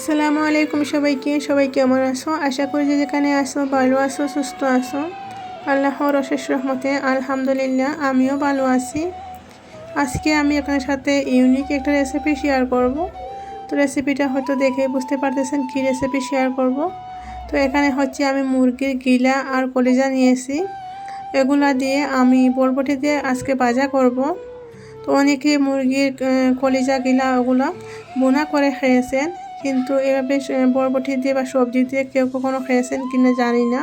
আসসালামু আলাইকুম সবাইকে। সবাই কেমন আছো? আশা করি যে যেখানে আসো ভালো আছো, সুস্থ আছো। আল্লাহর অশেষ রহমতে, আলহামদুলিল্লাহ, আমিও ভালো আছি। আজকে আমি আপনার সাথে ইউনিক একটা রেসিপি শেয়ার করব। তো রেসিপিটা হয়তো দেখে বুঝতে পারতেছেন কী রেসিপি শেয়ার করব। তো এখানে হচ্ছে আমি মুরগির গিলা আর কলিজা নিয়েছি। এগুলা দিয়ে আমি বরবটি দিয়ে আজকে ভাজা করব। তো অনেকে মুরগির কলিজা গিলা ওগুলো বোনা করে খেয়েছেন। কিন্তু এভাবে বরবটি দিয়ে বা সবজি দিয়ে কেউ কখনো খেয়েছেন কিনা জানি না।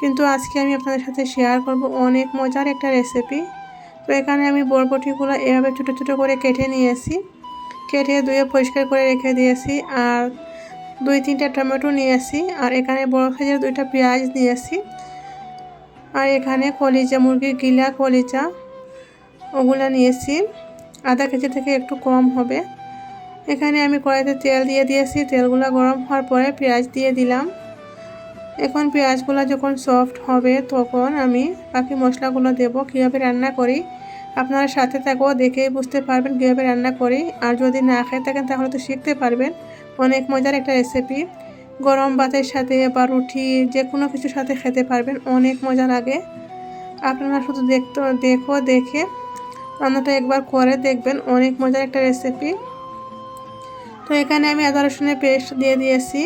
কিন্তু আজকে আমি আপনাদের সাথে শেয়ার করব অনেক মজার একটা রেসিপি তো এখানে আমি বরবটিগুলো এভাবে ছোটো ছোটো করে কেটে নিয়েছি। কেটে ধুয়ে পরিষ্কার করে রেখে দিয়েছি আর দুই, তিনটা টমেটো নিয়েছি আর এখানে বড় সাইজের দুইটা পেঁয়াজ নিয়েছি। আর এখানে কলিজা মুরগির গিলা কলিজা ওগুলা নিয়েছি। আধা কেজি থেকে একটু কম হবে। এখানে আমি কড়াইতে তেল দিয়ে দিয়েছি। তেলগুলো গরম হওয়ার পরে পেঁয়াজ দিয়ে দিলাম। এখন পেঁয়াজগুলো যখন সফট হবে, তখন আমি বাকি মশলাগুলো দেব। কীভাবে রান্না করি? আপনারা সাথে থাকো, দেখেই বুঝতে পারবেন কীভাবে রান্না করি। আর যদি না খেয়ে থাকেন, তাহলে তো শিখতে পারবেন। অনেক মজার একটা রেসিপি গরম ভাতের সাথে বা রুটি যে কোনো কিছুর সাথে খেতে পারবেন। অনেক মজা লাগে। আপনারা শুধু দেখতে, দেখো, দেখে রান্নাটা একবার করে দেখবেন। অনেক মজার একটা রেসিপি তো এখানে আমি আদা রসুনের পেস্ট দিয়ে দিয়েছি।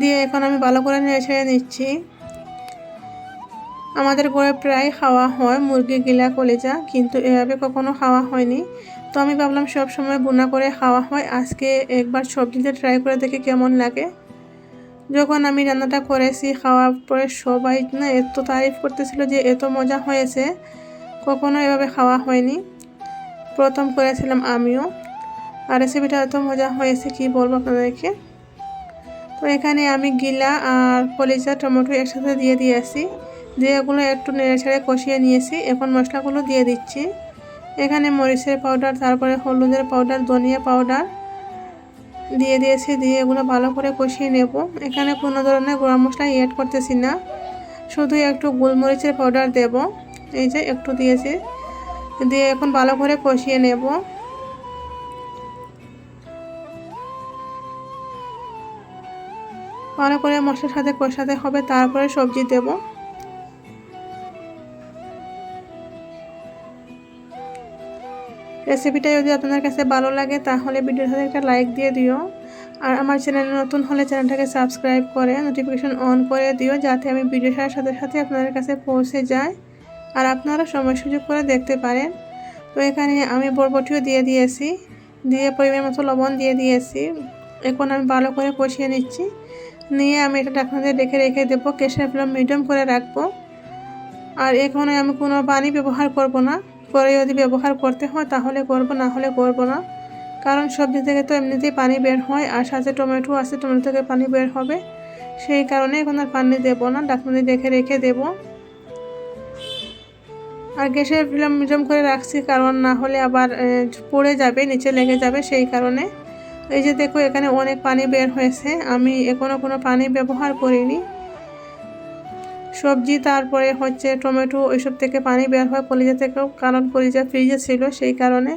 দিয়ে এখন আমি ভালো করে নেড়ে ছেড়ে নিচ্ছি। আমাদের ঘরে প্রায় খাওয়া হয় মুরগি গিলা কলেজা, কিন্তু এভাবে কখনো খাওয়া হয়নি। তো আমি ভাবলাম সব সময় বোনা করে খাওয়া হয়। আজকে একবার সবজিতে ট্রাই করে দেখে কেমন লাগে। যখন আমি রান্নাটা করেছি, খাওয়ার পরে সবাই না এত তারিফ করতেছিল যে এত মজা হয়েছে। কখনো এভাবে খাওয়া হয়নি। প্রথম করেছিলাম আমিও। আর রেসিপিটা এত মজা হয়েছে, কি বলব আপনাদেরকে? তো এখানে আমি গিলা আর কলিজা, টমেটো একসাথে দিয়ে দিয়েছি। দিয়ে এগুলো একটু নেড়ে ছেড়ে কষিয়ে নিয়েছি। এখন মশলাগুলো দিয়ে দিচ্ছি। এখানে মরিচের পাউডার তারপরে হলুদের পাউডার ধনিয়া পাউডার দিয়ে দিয়েছি। দিয়ে এগুলো ভালো করে কষিয়ে নেব। এখানে কোনো ধরনের গরম মশলা অ্যাড করতেছি না। শুধু একটু গোলমরিচের পাউডার দেব। এই যে একটু দিয়েছি। দিয়ে এখন ভালো করে কষিয়ে নেব। ভালো করে মশলার সাথে কষাতে হবে, তারপরে সবজি দেব। রেসিপিটা যদি আপনাদের কাছে ভালো লাগে, তাহলে ভিডিওর সাথে একটা লাইক দিয়ে দিও। আর আমার চ্যানেলে নতুন হলে চ্যানেলটাকে সাবস্ক্রাইব করে নোটিফিকেশন অন করে দিও, যাতে আমি ভিডিও ছাড়ার সাথে সাথে আপনাদের কাছে পৌঁছে যায় আর আপনারা সময় সুযোগ করে দেখতে পারেন। তো এখানে আমি বরবটিও দিয়ে দিয়েছি, দিয়ে পরিমাণ মতো লবণ দিয়ে দিয়েছি। এখন আমি ভালো করে কষিয়ে নিচ্ছি। নিয়ে আমি এটা ঢাকনাতে রেখে রেখে দেবো। গ্যাসের ফ্লেম মিডিয়াম করে রাখব। আর এখানে আমি কোনো পানি ব্যবহার করব না। পরে যদি ব্যবহার করতে হয় তাহলে করব, না হলে করব না। কারণ সবজি থেকে তো এমনিতেই পানি বের হয় আর সাথে টমেটো আছে, টমেটো থেকে পানি বের হবে। সেই কারণে এখন আর পানি দেবো না। ঢাকনাতে রেখে রেখে দেব। আর গ্যাসের ফ্লেম মিডিয়াম করে রাখছি, কারণ না হলে আবার পড়ে যাবে, নিচে লেগে যাবে সেই কারণে। এই যে দেখো, এখানে অনেক পানি বের হয়েছে। আমি এখনও কোনো পানি ব্যবহার করিনি। সবজি, তারপরে হচ্ছে টমেটো, ওইসব থেকে পানি বের হয় কলিজা থেকেও কারণ কলিজা ফ্রিজে ছিল, সেই কারণে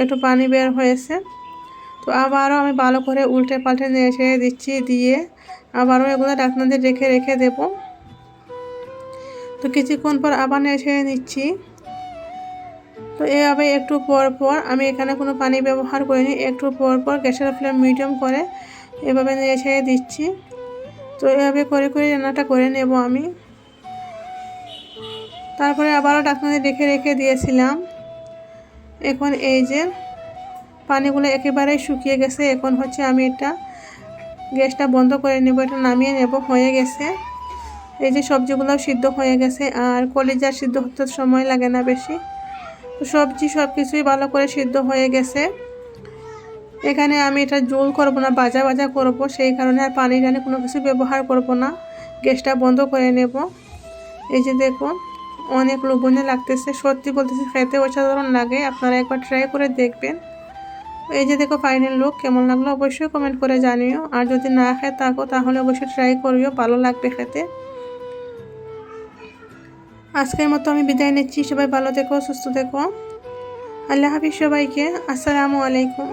একটু পানি বের হয়েছে। তো আবারও আমি ভালো করে উল্টে পাল্টে নেড়ে দিচ্ছি, দিয়ে আবারও এগুলো ডাকনা দিয়ে রেখে রেখে দেব। তো কিছুক্ষণ পর আবার নেড়ে নিচ্ছি। তো এভাবে একটু পর পর, আমি এখানে কোনো পানি ব্যবহার করিনি, একটু পর পর গ্যাসের ফ্লেম মিডিয়াম করে এভাবে নিয়ে ছেড়ে দিচ্ছি। তো এভাবে করে করে রান্নাটা করে নেব আমি। তারপরে আবারও ডাকনাতে রেখে রেখে দিয়েছিলাম। এখন এই যে পানিগুলো একেবারেই শুকিয়ে গেছে, এখন হচ্ছে আমি এটা গ্যাসটা বন্ধ করে নেব, এটা নামিয়ে নেব, হয়ে গেছে। এই যে সবজিগুলো সিদ্ধ হয়ে গেছে, আর কলিজা সিদ্ধ হতে সময় লাগে না বেশি। সবজি সব কিছুই ভালো করে সিদ্ধ হয়ে গেছে। এখানে আমি এটা জোল করব না বাজা বাজা করব, সেই কারণে আর পানি টানি কোনো কিছু ব্যবহার করব না। গ্যাসটা বন্ধ করে নেব। এই যে দেখুন, অনেক লোভনীয় লাগতেছে। সত্যি বলতেছে, খেতে অসাধারণ লাগে। আপনারা একবার ট্রাই করে দেখবেন। এই যে দেখো ফাইনাল লুক কেমন লাগল অবশ্যই কমেন্ট করে জানিও। আর যদি না খায় থাকো, তাহলে অবশ্যই ট্রাই করিও। ভালো লাগবে খেতে। আজকের মতো আমি বিদায় নিচ্ছি। সবাই ভালো থেকো, সুস্থ থেকো। আল্লাহ হাফিজ সবাইকে। আসসালামু আলাইকুম।